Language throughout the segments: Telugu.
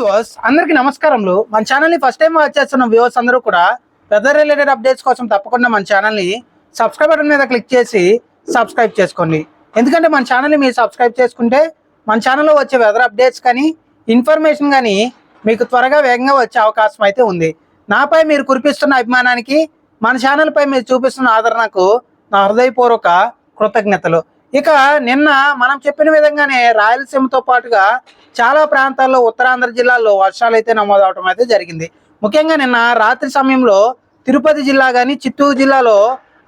వ్యూవర్స్ అందరికీ నమస్కారములు. మన ఛానల్ని ఫస్ట్ టైం వాచ్ చేస్తున్న వ్యూవర్స్ అందరూ కూడా వెదర్ రిలేటెడ్ అప్డేట్స్ కోసం తప్పకుండా మన ఛానల్ని సబ్స్క్రైబ్ బటన్ మీద క్లిక్ చేసి సబ్స్క్రైబ్ చేసుకోండి. ఎందుకంటే మన ఛానల్ని మీరు సబ్స్క్రైబ్ చేసుకుంటే మన ఛానల్లో వచ్చే వెదర్ అప్డేట్స్ కానీ ఇన్ఫర్మేషన్ కానీ మీకు త్వరగా వేగంగా వచ్చే అవకాశం అయితే ఉంది. నాపై మీరు కురిపిస్తున్న అభిమానానికి మన ఛానల్పై మీరు చూపిస్తున్న ఆదరణకు నా హృదయపూర్వక కృతజ్ఞతలు. ఇక నిన్న మనం చెప్పిన విధంగానే రాయలసీమతో పాటుగా చాలా ప్రాంతాల్లో ఉత్తరాంధ్ర జిల్లాల్లో వర్షాలు అయితే నమోదవటం అయితే జరిగింది. ముఖ్యంగా నిన్న రాత్రి సమయంలో తిరుపతి జిల్లా కానీ చిత్తూరు జిల్లాలో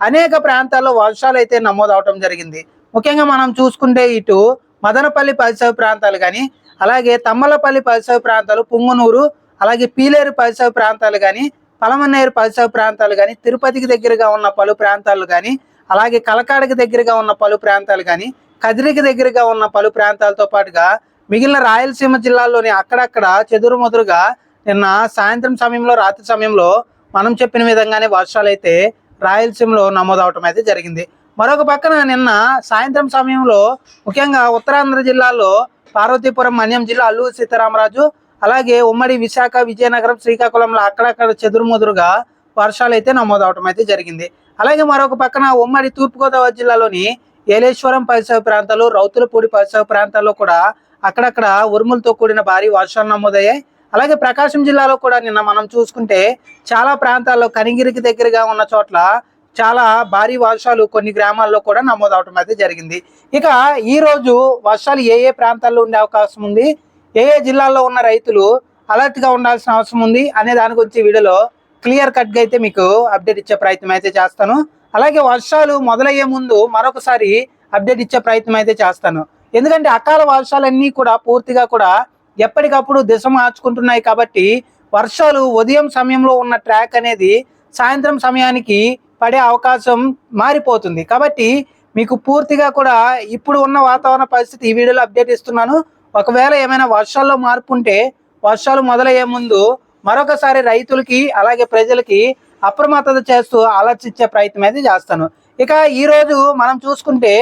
అనేక ప్రాంతాల్లో వర్షాలు అయితే నమోదవడం జరిగింది. ముఖ్యంగా మనం చూసుకుంటే ఇటు మదనపల్లి పరిసర ప్రాంతాలు కానీ అలాగే తమ్మలపల్లి పరిసర ప్రాంతాలు పుంగునూరు అలాగే పీలేరు పరిసర ప్రాంతాలు కానీ పలమనేరు పరిసర ప్రాంతాలు కానీ తిరుపతికి దగ్గరగా ఉన్న పలు ప్రాంతాలు కానీ అలాగే కలకాడకి దగ్గరగా ఉన్న పలు ప్రాంతాలు కానీ కదిరికి దగ్గరగా ఉన్న పలు ప్రాంతాలతో పాటుగా మిగిలిన రాయలసీమ జిల్లాల్లోని అక్కడక్కడ చెదురుమదురుగా నిన్న సాయంత్రం సమయంలో రాత్రి సమయంలో మనం చెప్పిన విధంగానే వర్షాలు అయితే రాయలసీమలో నమోదవటం అయితే జరిగింది. మరొక పక్కన నిన్న సాయంత్రం సమయంలో ముఖ్యంగా ఉత్తరాంధ్ర జిల్లాలో పార్వతీపురం మన్యం జిల్లా అల్లూరు సీతారామరాజు అలాగే ఉమ్మడి విశాఖ విజయనగరం శ్రీకాకుళంలో అక్కడక్కడ చెదురుముదురుగా వర్షాలు అయితే నమోదవటం అయితే జరిగింది. అలాగే మరొక పక్కన ఉమ్మడి తూర్పుగోదావరి జిల్లాలోని ఏలేశ్వరం పరిసర ప్రాంతాలు రౌతులపూడి పరిసర ప్రాంతాల్లో కూడా అక్కడక్కడ ఉరుములతో కూడిన భారీ వర్షాలు నమోదయ్యాయి. అలాగే ప్రకాశం జిల్లాలో కూడా నిన్న మనం చూసుకుంటే చాలా ప్రాంతాల్లో కనిగిరికి దగ్గరగా ఉన్న చోట్ల చాలా భారీ వర్షాలు కొన్ని గ్రామాల్లో కూడా నమోదవటం అయితే జరిగింది. ఇక ఈ రోజు వర్షాలు ఏ ఏ ప్రాంతాల్లో ఉండే అవకాశం ఉంది? ఏ ఏ జిల్లాల్లో ఉన్న రైతులు అలర్ట్గా ఉండాల్సిన అవసరం ఉంది అనే దాని గురించి వీడియోలో క్లియర్ కట్గా అయితే మీకు అప్డేట్ ఇచ్చే ప్రయత్నం అయితే చేస్తాను. అలాగే వర్షాలు మొదలయ్యే ముందు మరొకసారి అప్డేట్ ఇచ్చే ప్రయత్నం అయితే చేస్తాను. ఎందుకంటే అకాల వర్షాలన్నీ కూడా పూర్తిగా కూడా ఎప్పటికప్పుడు దిశ మార్చుకుంటున్నాయి కాబట్టి వర్షాలు ఉదయం సమయంలో ఉన్న ట్రాక్ అనేది సాయంత్రం సమయానికి పడే అవకాశం మారిపోతుంది. కాబట్టి మీకు పూర్తిగా కూడా ఇప్పుడు ఉన్న వాతావరణ పరిస్థితి ఈ వీడియోలో అప్డేట్ ఇస్తున్నాను. ఒకవేళ ఏమైనా వర్షాల్లో మార్పు ఉంటే వర్షాలు మొదలయ్యే ముందు మరొకసారి రైతులకి అలాగే ప్రజలకి అప్రమత్తత చేస్తూ ఆలోచించే ప్రయత్నం అయితే చేస్తాను. ఇక ఈరోజు మనం చూసుకుంటే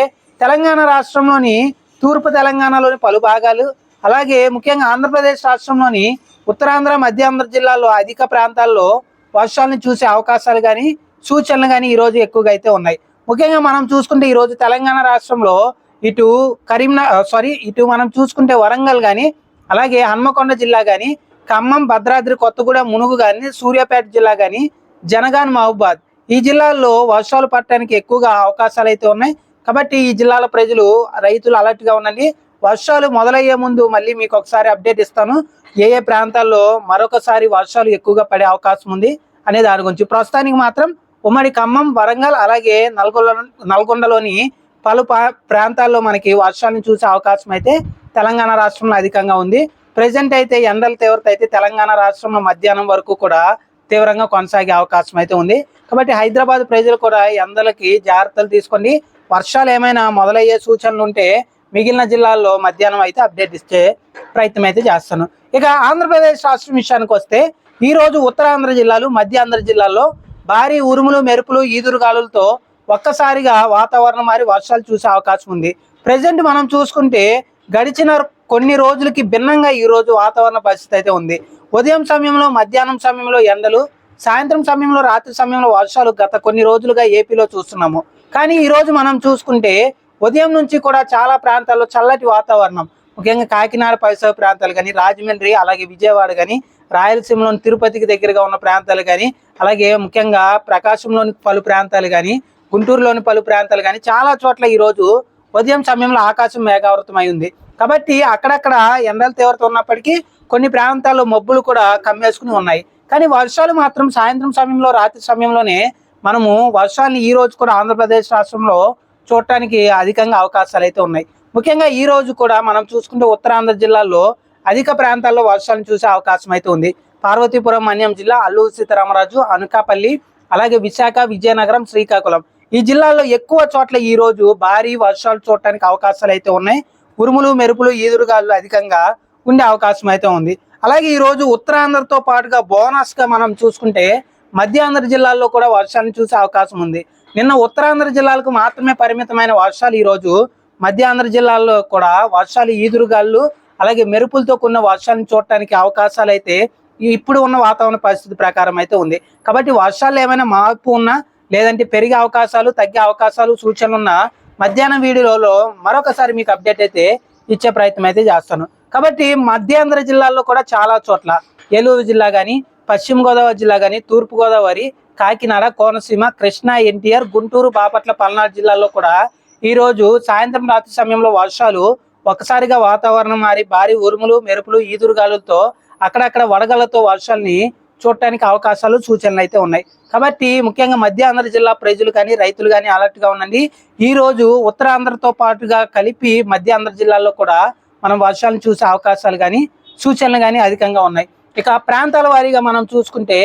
తెలంగాణ రాష్ట్రంలోని తూర్పు తెలంగాణలోని పలు భాగాలు అలాగే ముఖ్యంగా ఆంధ్రప్రదేశ్ రాష్ట్రంలోని ఉత్తరాంధ్ర మధ్యాంధ్ర జిల్లాల్లో అధిక ప్రాంతాల్లో వర్షాలను చూసే అవకాశాలు కానీ సూచనలు కానీ ఈ రోజు ఎక్కువగా అయితే ఉన్నాయి. ముఖ్యంగా మనం చూసుకుంటే ఈరోజు తెలంగాణ రాష్ట్రంలో ఇటు కరీంనగర్ సారీ ఇటు మనం చూసుకుంటే వరంగల్ కానీ అలాగే హన్మకొండ జిల్లా కానీ ఖమ్మం భద్రాద్రి కొత్తగూడెం మునుగు కానీ సూర్యాపేట జిల్లా కానీ జనగాన్ మహబూబాద్ ఈ జిల్లాల్లో వర్షాలు పడటానికి ఎక్కువగా అవకాశాలు అయితే ఉన్నాయి. కాబట్టి ఈ జిల్లాల ప్రజలు రైతులు అలర్ట్గా ఉండండి. వర్షాలు మొదలయ్యే ముందు మళ్ళీ మీకు ఒకసారి అప్డేట్ ఇస్తాను. ఏ ఏ ప్రాంతాల్లో మరొకసారి వర్షాలు ఎక్కువగా పడే అవకాశం ఉంది అనే దాని గురించి. ప్రస్తుతానికి మాత్రం ఉమ్మడి ఖమ్మం వరంగల్ అలాగే నల్గొండ నల్గొండలోని పలు ప్రాంతాల్లో మనకి వర్షాలను చూసే అవకాశం అయితే తెలంగాణ రాష్ట్రంలో అధికంగా ఉంది. ప్రజెంట్ అయితే ఎండల తీవ్రత అయితే తెలంగాణ రాష్ట్రంలో మధ్యాహ్నం వరకు కూడా తీవ్రంగా కొనసాగే అవకాశం అయితే ఉంది. కాబట్టి హైదరాబాద్ ప్రజలు కూడా ఎండలకి జాగ్రత్తలు తీసుకోండి వర్షాలు ఏమైనా మొదలయ్యే సూచనలు ఉంటే మిగిలిన జిల్లాల్లో మధ్యాహ్నం అయితే అప్డేట్ ఇచ్చే ప్రయత్నం అయితే చేస్తాను. ఇక ఆంధ్రప్రదేశ్ రాష్ట్రం విషయానికి వస్తే ఈ రోజు ఉత్తరాంధ్ర జిల్లాలు మధ్యాంధ్ర జిల్లాల్లో భారీ ఉరుములు మెరుపులు ఈదురుగాలులతో ఒక్కసారిగా వాతావరణం మారి వర్షాలు చూసే అవకాశం ఉంది. ప్రజెంట్ మనం చూసుకుంటే గడిచిన కొన్ని రోజులకి భిన్నంగా ఈ రోజు వాతావరణ పరిస్థితి అయితే ఉంది. ఉదయం సమయంలో మధ్యాహ్నం సమయంలో ఎండలు సాయంత్రం సమయంలో రాత్రి సమయంలో వర్షాలు గత కొన్ని రోజులుగా ఏపీలో చూస్తున్నాము. కానీ ఈరోజు మనం చూసుకుంటే ఉదయం నుంచి కూడా చాలా ప్రాంతాల్లో చల్లటి వాతావరణం. ముఖ్యంగా కాకినాడ పరిసర ప్రాంతాలు కానీ రాజమండ్రి అలాగే విజయవాడ కానీ రాయలసీమలోని తిరుపతికి దగ్గరగా ఉన్న ప్రాంతాలు కానీ అలాగే ముఖ్యంగా ప్రకాశంలోని పలు ప్రాంతాలు కానీ గుంటూరులోని పలు ప్రాంతాలు కానీ చాలా చోట్ల ఈరోజు ఉదయం సమయంలో ఆకాశం మేఘావృతమై ఉంది. కాబట్టి అక్కడక్కడ ఎండల తీవ్రత ఉన్నప్పటికీ కొన్ని ప్రాంతాల్లో మబ్బులు కూడా కమ్మేసుకుని ఉన్నాయి. కానీ వర్షాలు మాత్రం సాయంత్రం సమయంలో రాత్రి సమయంలోనే మనము వర్షాన్ని ఈ రోజు కూడా ఆంధ్రప్రదేశ్ రాష్ట్రంలో చూడటానికి అధికంగా అవకాశాలు అయితే ఉన్నాయి. ముఖ్యంగా ఈ రోజు కూడా మనం చూసుకుంటే ఉత్తరాంధ్ర జిల్లాల్లో అధిక ప్రాంతాల్లో వర్షాలను చూసే అవకాశం అయితే ఉంది. పార్వతీపురం మన్యం జిల్లా అల్లూరు సీతారామరాజు అనకాపల్లి అలాగే విశాఖ విజయనగరం శ్రీకాకుళం. ఈ జిల్లాల్లో ఎక్కువ చోట్ల ఈ రోజు భారీ వర్షాలు చూడటానికి అవకాశాలు అయితే ఉన్నాయి. ఉరుములు మెరుపులు ఈదురుగాలు అధికంగా ఉండే అవకాశం అయితే ఉంది. అలాగే ఈరోజు ఉత్తరాంధ్రతో పాటుగా బోనస్గా మనం చూసుకుంటే మధ్యాంధ్ర జిల్లాల్లో కూడా వర్షాన్ని చూసే అవకాశం ఉంది. నిన్న ఉత్తరాంధ్ర జిల్లాలకు మాత్రమే పరిమితమైన వర్షాలు ఈ రోజు మధ్యాంధ్ర జిల్లాల్లో కూడా వర్షాలు ఈదురుగాళ్ళు అలాగే మెరుపులతో కూడిన వర్షాలను చూడటానికి అవకాశాలు అయితే ఇప్పుడు ఉన్న వాతావరణ పరిస్థితి ప్రకారం అయితే ఉంది. కాబట్టి వర్షాలు ఏమైనా మార్పు ఉన్నా లేదంటే పెరిగే అవకాశాలు తగ్గే అవకాశాలు సూచనలు ఉన్న మధ్యాహ్నం వీడియోలో మరొకసారి మీకు అప్డేట్ అయితే ఇచ్చే ప్రయత్నం అయితే చేస్తాను. కాబట్టి మధ్యాంధ్ర జిల్లాల్లో కూడా చాలా చోట్ల ఏలూరు జిల్లా కానీ పశ్చిమ గోదావరి జిల్లా కానీ తూర్పుగోదావరి కాకినాడ కోనసీమ కృష్ణా ఎన్టీఆర్ గుంటూరు బాపట్ల పల్నాడు జిల్లాల్లో కూడా ఈరోజు సాయంత్రం రాత్రి సమయంలో వర్షాలు ఒకసారిగా వాతావరణం మారి భారీ ఉరుములు మెరుపులు ఈదురుగాలులతో అక్కడక్కడ వడగళ్ళతో వర్షాల్ని చూడటానికి అవకాశాలు సూచనలు అయితే ఉన్నాయి. కాబట్టి ముఖ్యంగా మధ్య ఆంధ్ర జిల్లా ప్రజలు కానీ రైతులు కానీ అలర్ట్గా ఉండండి. ఈ రోజు ఉత్తరాంధ్రతో పాటుగా కలిపి మధ్య ఆంధ్ర కూడా మనం వర్షాలను చూసే అవకాశాలు కానీ సూచనలు కానీ అధికంగా ఉన్నాయి. ఇక ప్రాంతాల వారీగా మనం చూసుకుంటే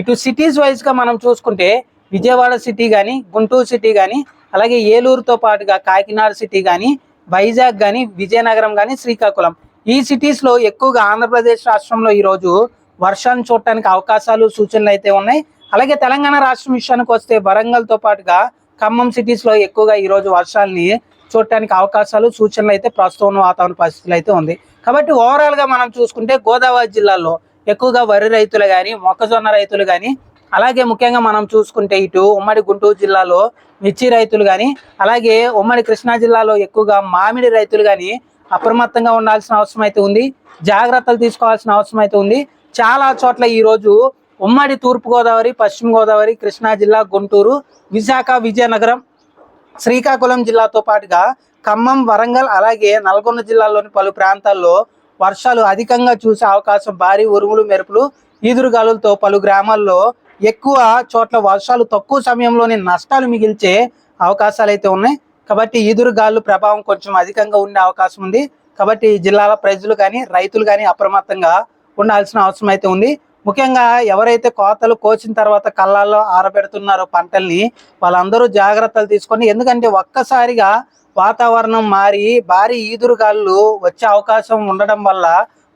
ఇటు సిటీస్ వైజ్గా మనం చూసుకుంటే విజయవాడ సిటీ కానీ గుంటూరు సిటీ కానీ అలాగే ఏలూరుతో పాటుగా కాకినాడ సిటీ కానీ వైజాగ్ కానీ విజయనగరం కానీ శ్రీకాకుళం. ఈ సిటీస్లో ఎక్కువగా ఆంధ్రప్రదేశ్ రాష్ట్రంలో ఈరోజు వర్షాన్ని చూడటానికి అవకాశాలు సూచనలు అయితే ఉన్నాయి. అలాగే తెలంగాణ రాష్ట్రం విషయానికి వస్తే వరంగల్తో పాటుగా ఖమ్మం సిటీస్లో ఎక్కువగా ఈరోజు వర్షాలని చూడటానికి అవకాశాలు సూచనలు అయితే ప్రస్తుతం ఉన్న వాతావరణ పరిస్థితులు అయితే ఉంది. కాబట్టి ఓవరాల్గా మనం చూసుకుంటే గోదావరి జిల్లాలో ఎక్కువగా వరి రైతులు కానీ మొక్కజొన్న రైతులు కానీ అలాగే ముఖ్యంగా మనం చూసుకుంటే ఇటు ఉమ్మడి గుంటూరు జిల్లాలో మిర్చి రైతులు కానీ అలాగే ఉమ్మడి కృష్ణా జిల్లాలో ఎక్కువగా మామిడి రైతులు కానీ అప్రమత్తంగా ఉండాల్సిన అవసరం అయితే ఉంది. జాగ్రత్తలు తీసుకోవాల్సిన అవసరం అయితే ఉంది. చాలా చోట్ల ఈరోజు ఉమ్మడి తూర్పుగోదావరి పశ్చిమ గోదావరి కృష్ణా జిల్లా గుంటూరు విశాఖ విజయనగరం శ్రీకాకుళం జిల్లాతో పాటుగా ఖమ్మం వరంగల్ అలాగే నల్గొండ జిల్లాలోని పలు ప్రాంతాల్లో వర్షాలు అధికంగా చూసే అవకాశం భారీ ఉరుములు మెరుపులు ఈదురుగాలులతో పలు గ్రామాల్లో ఎక్కువ చోట్ల వర్షాలు తక్కువ సమయంలోనే నష్టాలు మిగిల్చే అవకాశాలు అయితే ఉన్నాయి. కాబట్టి ఈదురుగాలు ప్రభావం కొంచెం అధికంగా ఉండే అవకాశం ఉంది. కాబట్టి జిల్లాల ప్రజలు కానీ రైతులు కానీ అప్రమత్తంగా ఉండాల్సిన అవసరం అయితే ఉంది. ముఖ్యంగా ఎవరైతే కోతలు కోసిన తర్వాత కళ్ళాల్లో ఆరబెడుతున్నారో పంటల్ని వాళ్ళందరూ జాగ్రత్తలు తీసుకొని ఎందుకంటే ఒక్కసారిగా వాతావరణం మారి భారీ ఈదురుగాళ్ళు వచ్చే అవకాశం ఉండడం వల్ల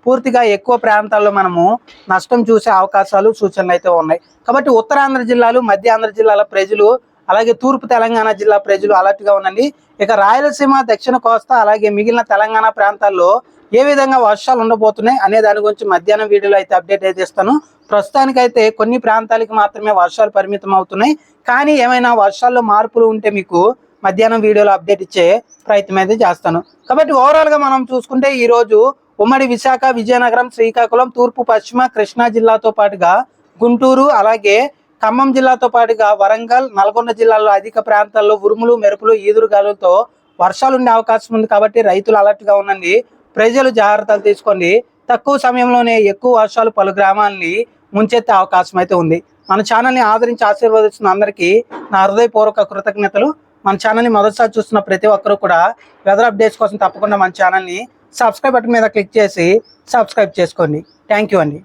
పూర్తిగా ఎక్కువ ప్రాంతాల్లో మనము నష్టం చూసే అవకాశాలు సూచనలు అయితే ఉన్నాయి. కాబట్టి ఉత్తరాంధ్ర జిల్లాలు మధ్య ఆంధ్ర జిల్లాల ప్రజలు అలాగే తూర్పు తెలంగాణ జిల్లా ప్రజలు అలర్ట్గా ఉండండి. ఇక రాయలసీమ దక్షిణ కోస్తా అలాగే మిగిలిన తెలంగాణ ప్రాంతాల్లో ఏ విధంగా వర్షాలు ఉండబోతున్నాయి అనే దాని గురించి మధ్యాహ్నం వీడియోలో అయితే అప్డేట్ అయితే ఇస్తాను. ప్రస్తుతానికైతే కొన్ని ప్రాంతాలకి మాత్రమే వర్షాలు పరిమితం అవుతున్నాయి. కానీ ఏమైనా వర్షాల్లో మార్పులు ఉంటే మీకు మధ్యాహ్నం వీడియోలో అప్డేట్ ఇచ్చే ప్రయత్నం అయితే చేస్తాను. కాబట్టి ఓవరాల్గా మనం చూసుకుంటే ఈరోజు ఉమ్మడి విశాఖ విజయనగరం శ్రీకాకుళం తూర్పు పశ్చిమ కృష్ణా జిల్లాతో పాటుగా గుంటూరు అలాగే ఖమ్మం జిల్లాతో పాటుగా వరంగల్ నల్గొండ జిల్లాలో అధిక ప్రాంతాల్లో ఉరుములు మెరుపులు ఈదురుగాలులతో వర్షాలు ఉండే అవకాశం ఉంది కాబట్టి రైతులు అలర్ట్గా ఉండండి. ప్రజలు జాగ్రత్తలు తీసుకోండి. తక్కువ సమయంలోనే ఎక్కువ వర్షాలు పలు గ్రామాలని ముంచెత్తే అవకాశం అయితే ఉంది. మన ఛానల్ని ఆదరించి ఆశీర్వదిస్తున్న అందరికీ నా హృదయపూర్వక కృతజ్ఞతలు. మన ఛానల్ని మొదటిసారి చూస్తున్న ప్రతి ఒక్కరూ కూడా వెదర్ అప్డేట్స్ కోసం తప్పకుండా మన ఛానల్ని సబ్స్క్రైబ్ బటన్ మీద క్లిక్ చేసి సబ్స్క్రైబ్ చేసుకోండి. థ్యాంక్ యూ అండి.